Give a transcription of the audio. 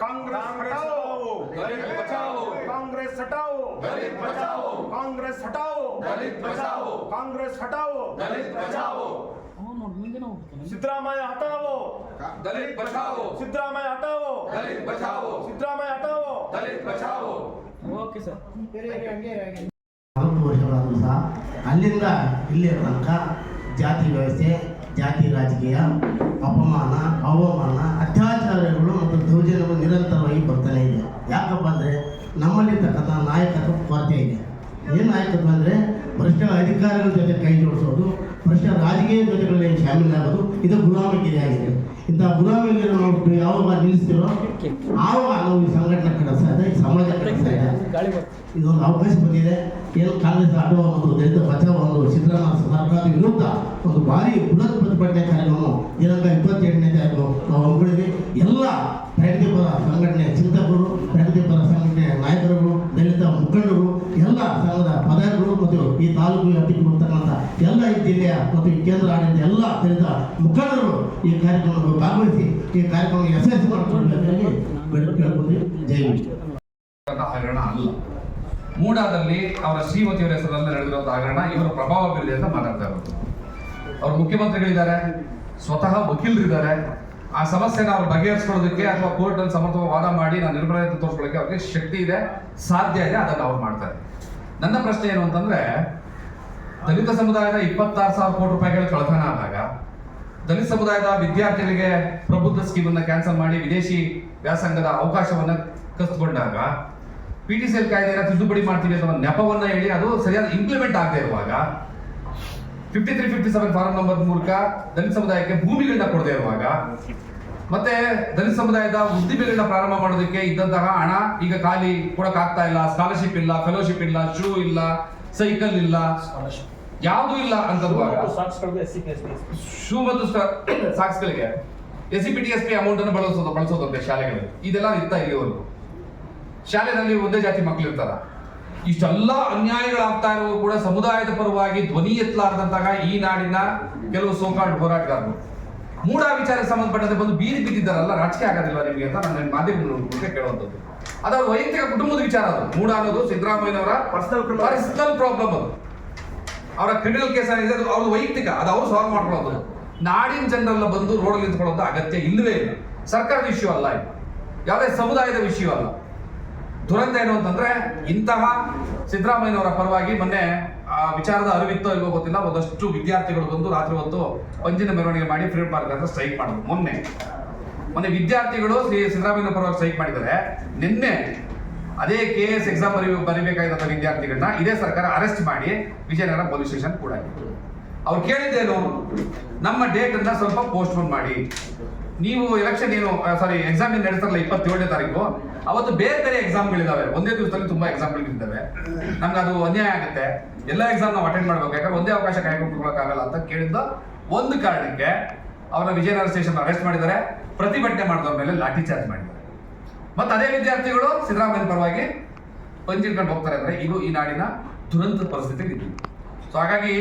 ಕಾಂಗ್ರೆಸ್ ಹಟಾವೋ दलित बचाओ ಕಾಂಗ್ರೆಸ್ ಹಟಾವೋ दलित बचाओ ಕಾಂಗ್ರೆಸ್ ಹಟಾವೋ दलित बचाओ ಕಾಂಗ್ರೆಸ್ ಹಟಾವೋ दलित बचाओ ಸಿದ್ದರಾಮಯ್ಯ ಹಟಾವೋ दलित बचाओ ಸಿದ್ದರಾಮಯ್ಯ ಹಟಾವೋ दलित बचाओ ಸಿದ್ದರಾಮಯ್ಯ ಹಟಾವೋ दलित बचाओ ನಲವತ್ತು ವರ್ಷಗಳಾದರೂ ಸಹ ಅಲ್ಲಿಂದ ಇಲ್ಲಿಯ ತನಕ ಜಾತಿ ವ್ಯವಸ್ಥೆ ಜಾತಿ ರಾಜಕೀಯ ಅಪಮಾನ ಅವಮಾನ ಅತ್ಯಾಚಾರಗಳು ಮತ್ತು ದೌರ್ಜನ್ಯಗಳು ನಿರಂತರವಾಗಿ ಬರ್ತಾನೆ ಇದೆ. ಯಾಕಪ್ಪ ಅಂದರೆ ನಮ್ಮಲ್ಲಿರ್ತಕ್ಕಂಥ ನಾಯಕತ್ವ ಕೊರತೆ ಇದೆ. ಏನು ನಾಯಕತ್ವ ಅಂದರೆ ಭ್ರಷ್ಟ ಅಧಿಕಾರಿಗಳ ಜೊತೆ ಕೈ ಜೋಡಿಸೋದು ಭ್ರಷ್ಟ ರಾಜಕೀಯ ಜೊತೆಗಳಲ್ಲಿ ಶಾಮೀಲಾಗೋದು ಇದು ಗುಲಾಮಗಿರಿ ಆಗಿದೆ. ಇಂಥ ಗುಲಾಮಗಿರಿ ನಾವು ಯಾವಾಗ ನಿಲ್ಲಿಸ್ತಿರೋ ಆವಾಗ ನಾವು ಈ ಸಂಘಟನೆ ಕಡೆ ಇದೆ ಈ ಸಮಾಜ ಕಳಿಸ್ತಾ ಇದೆ. ಇದೊಂದು ಅವಕಾಶ ಬಂದಿದೆ. ಏನು ಕಾಂಗ್ರೆಸ್ ಆಟೋ ಒಂದು ದಲಿತ ಬಚಾವ ಒಂದು ಸಿದ್ದರಾಮಯ್ಯ ಸರ್ಕಾರದ ವಿರುದ್ಧ ಒಂದು ಭಾರಿ ಬೃಹತ್ ಪ್ರತಿಭಟನೆ ಕಾರ್ಯಕ್ರಮ ದಿನಾಂಕ ಇಪ್ಪತ್ತೆಂಟನೇ ತಾರೀಕು, ನಾವು ಹಮ್ಮಿಕೊಂಡಿದ್ವಿ ಎಲ್ಲ ಪ್ರಗತಿಪರ ಸಂಘಟನೆ ಚಿಂತಕರು ಪ್ರಗತಿಪರ ಸಂಘಟನೆ ನಾಯಕರುಗಳು, ದಲಿತ ಮುಖಂಡರು, ಎಲ್ಲ ಸಂಘದ ಪದಾಧಿಕಾರಿಗಳು ಮತ್ತು ಈ ತಾಲೂಕು ವ್ಯಾಪ್ತಿಗೆ ಬರ್ತಕ್ಕಂಥ ಎಲ್ಲ ಈ ಜಿಲ್ಲೆಯ ಮತ್ತು ಈ ಕೇಂದ್ರ ಆಡಳಿತ ಎಲ್ಲ ದಲಿತ ಮುಖಂಡರು ಈ ಕಾರ್ಯಕ್ರಮದಲ್ಲಿ ಭಾಗವಹಿಸಿ, ಈ ಕಾರ್ಯಕ್ರಮ ಯಶಸ್ವಿ ಮಾಡಿಕೊಂಡು ಕೇಳ್ಕೊಂಡ್ವಿ ಜೈ ಹಗರಣ ಅಲ್ಲ. ಮೂಡಾದಲ್ಲಿ ಅವರ ಶ್ರೀಮತಿಯವರ ಹೆಸರಲ್ಲಿ ನಡೆದಿರುವಂತಹ ಹಗರಣ, ಇವರ ಪ್ರಭಾವ ಬೀರಿದೆ ಅಂತ ಮಾತಾಡ್ತಾ ಇರೋದು. ಅವ್ರು ಮುಖ್ಯಮಂತ್ರಿಗಳಿದ್ದಾರೆ, ಸ್ವತಃ ವಕೀಲರಿದ್ದಾರೆ. ಆ ಸಮಸ್ಯೆನ ಅವ್ರು ಬಗೆಹರಿಸ್ಕೊಳ್ಳೋದಕ್ಕೆ ಅಥವಾ ಕೋರ್ಟ್ ಅಲ್ಲಿ ಸಮರ್ಥವಾಗಿ ವಾದ ಮಾಡಿ ನಾನು ನಿರ್ಭಯ ತೋರಿಸ್ಕೊಳ್ಳೋಕೆ ಅವ್ರಿಗೆ ಶಕ್ತಿ ಇದೆ, ಸಾಧ್ಯ ಇದೆ, ಅದನ್ನು ಅವ್ರು ಮಾಡ್ತಾರೆ. ನನ್ನ ಪ್ರಶ್ನೆ ಏನು ಅಂತಂದ್ರೆ, ದಲಿತ ಸಮುದಾಯದ ಇಪ್ಪತ್ತಾರು ಸಾವಿರ ಕೋಟಿ ರೂಪಾಯಿಗಳ ಕಳತನ ಆದಾಗ, ದಲಿತ ಸಮುದಾಯದ ವಿದ್ಯಾರ್ಥಿಗಳಿಗೆ ಪ್ರಬುದ್ಧ ಸ್ಕೀಮ್ ಅನ್ನ ಕ್ಯಾನ್ಸಲ್ ಮಾಡಿ ವಿದೇಶಿ ವ್ಯಾಸಂಗದ ಅವಕಾಶವನ್ನ ಕಸ್ಕೊಂಡಾಗ ಪಿ ಟಿ ಸಿ ಎಲ್ ಕಾಯ್ದೆಯನ್ನು ತಿದ್ದುಪಡಿ ಮಾಡ್ತೀವಿ ಒಂದು ನೆಪವನ್ನ ಹೇಳಿ ಅದು ಸರಿಯಾದ ಇಂಪ್ಲಿಮೆಂಟ್ ಆಗದೆ ಇರುವಾಗ fifty three fifty seven form number ಮೂಲಕ ದಲಿತ ಸಮುದಾಯಕ್ಕೆ ಭೂಮಿಗಳನ್ನ ಕೊಡದೆ ಇರುವಾಗ ಮತ್ತೆ ದಲಿತ ಸಮುದಾಯದ ಉದ್ದಿಮೆಗಳನ್ನ ಪ್ರಾರಂಭ ಮಾಡೋದಕ್ಕೆ ಇದ್ದಂತಹ ಹಣ ಈಗ ಖಾಲಿ ಕೊಡಕ್ ಆಗ್ತಾ ಇಲ್ಲ ಸ್ಕಾಲರ್ಶಿಪ್ ಇಲ್ಲ ಫೆಲೋಶಿಪ್ ಇಲ್ಲ ಶೂ ಇಲ್ಲ ಸೈಕಲ್ ಇಲ್ಲ. ಯಾವುದು ಇಲ್ಲ ಅಂತಂದಾಗ ಶೂ ಮತ್ತು ಸಾಕ್ಸ್ಗಳಿಗೆ S C P T S P amount ಅನ್ನು ಬಳಸೋದು ಬಳಸೋದಂತೆ ಶಾಲೆಗಳಲ್ಲಿ. ಇದೆಲ್ಲ ಇತ್ತ ಇಲ್ಲಿವರೆಗೂ. ಶಾಲೆಯಲ್ಲಿ ಒಂದೇ ಜಾತಿ ಮಕ್ಕಳು ಇರ್ತಾರ. ಇಷ್ಟೆಲ್ಲ ಅನ್ಯಾಯಗಳಾಗ್ತಾ ಇರುವ ಕೂಡ ಸಮುದಾಯದ ಪರವಾಗಿ ಧ್ವನಿ ಎತ್ತಲಾರದಂತಹ ಈ ನಾಡಿನ ಕೆಲವು ಸೋಕಾಲ್ಡ್ ಹೋರಾಟಗಾರರು. ಮೂಢ ವಿಚಾರಕ್ಕೆ ಸಂಬಂಧಪಟ್ಟಂತೆ ಬಂದು ಬೀದಿ ಬಿದ್ದಿದ್ದಾರಲ್ಲ ರಾಜಕೀಯ ಆಗೋದಿಲ್ಲ ನಿಮಗೆ ಅಂತ ನನ್ನ ಮಾಧ್ಯಮಗಳ ಮೂಲಕ ಕೇಳುವಂಥದ್ದು. ಅದರ ವೈಯಕ್ತಿಕ ಕುಟುಂಬದ ವಿಚಾರ ಅದು. ಮೂಢ ಅನ್ನೋದು ಸಿದ್ದರಾಮಯ್ಯನವರ ಪರ್ಸನಲ್ ಪರ್ಸನಲ್ ಪ್ರಾಬ್ಲಮ್ ಅದು. ಅವರ ಕ್ರಿಮಿನಲ್ ಕೇಸ್ ಏನಿದೆ ಅದು ಅವ್ರದ್ದು ವೈಯಕ್ತಿಕ ಅದು ಅವರು ಸಾಲ್ವ್ ಮಾಡ್ಕೊಳ್ಳೋದು. ನಾಡಿನ ಜನರೆಲ್ಲ ಬಂದು ರೋಡಲ್ಲಿ ನಿಂತ್ಕೊಳ್ಳೋದು ಅಗತ್ಯ ಇಲ್ಲವೇ ಇಲ್ಲ. ಸರ್ಕಾರದ ವಿಷಯ ಅಲ್ಲ ಇದು. ಯಾವುದೇ ಸಮುದಾಯದ ವಿಷಯ ಅಲ್ಲ. ದುರಂತ ಏನು ಅಂತಂದ್ರೆ ಇಂತಹ ಸಿದ್ದರಾಮಯ್ಯನವರ ಪರವಾಗಿ ಮೊನ್ನೆ, ಆ, ವಿಚಾರದ ಅರಿವಿತ್ತೋ ಇಲ್ವೋ ಗೊತ್ತಿಲ್ಲ. ಒಂದಷ್ಟು ವಿದ್ಯಾರ್ಥಿಗಳು ಬಂದು ರಾತ್ರಿ ಹೊತ್ತು ಪಂಜಿನ ಮೆರವಣಿಗೆ ಮಾಡಿ ಫ್ರೀಡ್ ಪಾರ್ಕ್ ಹತ್ರ ಸ್ಟ್ರೈಕ್ ಮಾಡಿದ್ರು. ಮೊನ್ನೆ ಮೊನ್ನೆ ವಿದ್ಯಾರ್ಥಿಗಳು ಶ್ರೀ ಸಿದ್ದರಾಮಯ್ಯ ಪರವಾಗಿ ಸ್ಟ್ರೈಕ್ ಮಾಡಿದ್ದಾರೆ. ನಿನ್ನೆ ಅದೇ ಕೆ ಎಸ್ ಎಕ್ಸಾಮ್ ಬರಿ, ಬರಿಬೇಕಾಗಿದ್ದಂಥ ವಿದ್ಯಾರ್ಥಿಗಳನ್ನ ಇದೇ ಸರ್ಕಾರ ಅರೆಸ್ಟ್ ಮಾಡಿ ವಿಜಯನಗರ ಪೊಲೀಸ್ ಸ್ಟೇಷನ್ ಕೂಡ ಅವ್ರು ಕೇಳಿದ್ದೇನು ನಮ್ಮ ಡೇಟ್ ಅನ್ನ ಸ್ವಲ್ಪ ಪೋಸ್ಟ್ಪೋನ್ ಮಾಡಿ. ನೀವು ಎಲೆಕ್ಷನ್ ಏನು ಸಾರಿ ಎಕ್ಸಾಮ್ ಏನು ನಡೆಸ್ತಾರಲ್ಲ ಇಪ್ಪತ್ತೇಳನೇ ತಾರೀಕು. ಅವತ್ತು ಬೇರೆ ಬೇರೆ ಎಕ್ಸಾಮ್ಗಳಿದ್ದಾವೆ ಒಂದೇ ದಿವಸದಲ್ಲಿ ತುಂಬಾ ಎಕ್ಸಾಮ್ಗಳಿದ್ದಾವೆ ನಮ್ಗೆ ಅದು ಅನ್ಯಾಯ ಆಗುತ್ತೆ. ಎಲ್ಲ ಎಕ್ಸಾಮ್ ನಾವು ಅಟೆಂಡ್ ಮಾಡ್ಬೇಕು. ಯಾಕಂದ್ರೆ ಒಂದೇ ಅವಕಾಶ ಕಾಯ್ಕೊಂಡ್ಕೊಳಕ್ಕಾಗಲ್ಲ ಅಂತ ಕೇಳಿದ್ದ ಒಂದು ಕಾರಣಕ್ಕೆ ಅವರ ವಿಜಯನಗರ ಸ್ಟೇಷನ್ ಅರೆಸ್ಟ್ ಮಾಡಿದ್ದಾರೆ. ಪ್ರತಿಭಟನೆ ಮಾಡಿದವ್ರ ಮೇಲೆ ಲಾಠಿ ಚಾರ್ಜ್ ಮಾಡಿದ್ದಾರೆ. ಮತ್ತೆ ಅದೇ ವಿದ್ಯಾರ್ಥಿಗಳು ಸಿದ್ದರಾಮಯ್ಯ ಪರವಾಗಿ ಪಂಜಿಡ್ಕೊಂಡು ಹೋಗ್ತಾರೆ ಅಂದ್ರೆ ಇದು ಈ ನಾಡಿನ ದುರಂತ ಪರಿಸ್ಥಿತಿ ಸೊ ಹಾಗಾಗಿ